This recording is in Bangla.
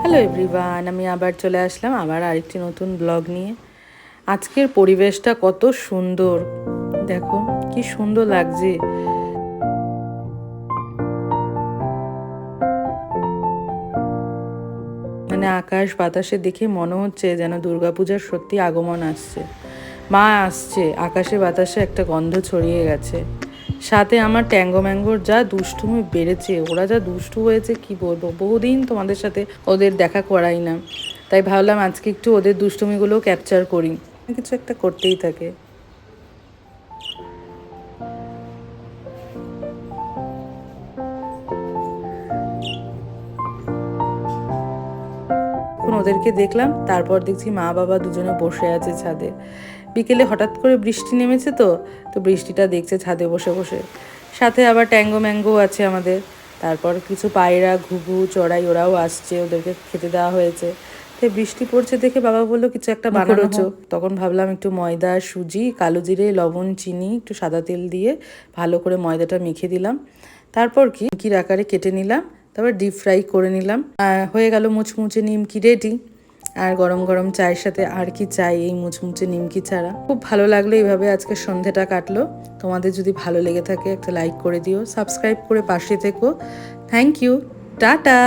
হ্যালো এভরিওয়ান আমি আবার চলে আসলাম আবার আরেকটি নতুন ব্লগ নিয়ে। আজকের পরিবেশটা কত সুন্দর। দেখো, কি সুন্দর লাগছে। মানে আকাশ বাতাসে দেখে মনে হচ্ছে যেন দুর্গাপূজার সত্যি আগমন আসছে। মা আসছে। আকাশে বাতাসে একটা গন্ধ ছড়িয়ে গেছে। সাথে আমার ট্যাঙ্গো ম্যাঙ্গোর যা দুষ্টুমি বেড়েছে, ওরা যা দুষ্টু হয়েছে, কি বলব? বহুদিন তোমাদের সাথে ওদের দেখা করাই না। তাই ভাবলাম আজকে একটু ওদের দুষ্টুমিগুলো ক্যাপচার করি। কিছু একটা করতেই থাকে। এখন ওদেরকে দেখলাম তারপর দেখছি মা বাবা দুজনে বসে আছে ছাদে। বিকেলে হঠাৎ করে বৃষ্টি নেমেছে তো তো বৃষ্টিটা দেখছে ছাদে বসে বসে। সাথে আবার ট্যাঙ্গো ম্যাঙ্গো আছে আমাদের। তারপর কিছু পায়রা ঘুঘু চড়াই ওরাও আসছে ওদেরকে খেতে দেওয়া হয়েছে। তো বৃষ্টি পড়ছে দেখে বাবা বলল কিছু একটা বানানো হোক। তখন ভাবলাম একটু ময়দা সুজি কালো জিরে লবণ চিনি একটু সাদা তেল দিয়ে ভালো করে ময়দাটা মেখে দিলাম। তারপর কি? নিমকির আকারে কেটে নিলাম। তারপর ডিপ ফ্রাই করে নিলাম। হয়ে গেল মুচমুচে নিমকি রেডি আর গরম গরম চায়ের সাথে আর কি চাই এই মুচমুচে নিমকি ছাড়া। খুব ভালো লাগল এইভাবে আজকে সন্ধেটা কাটলো। তোমাদের যদি ভালো লেগে থাকে একটা লাইক করে দিও। সাবস্ক্রাইব করে পাশে থেকো। Thank you tata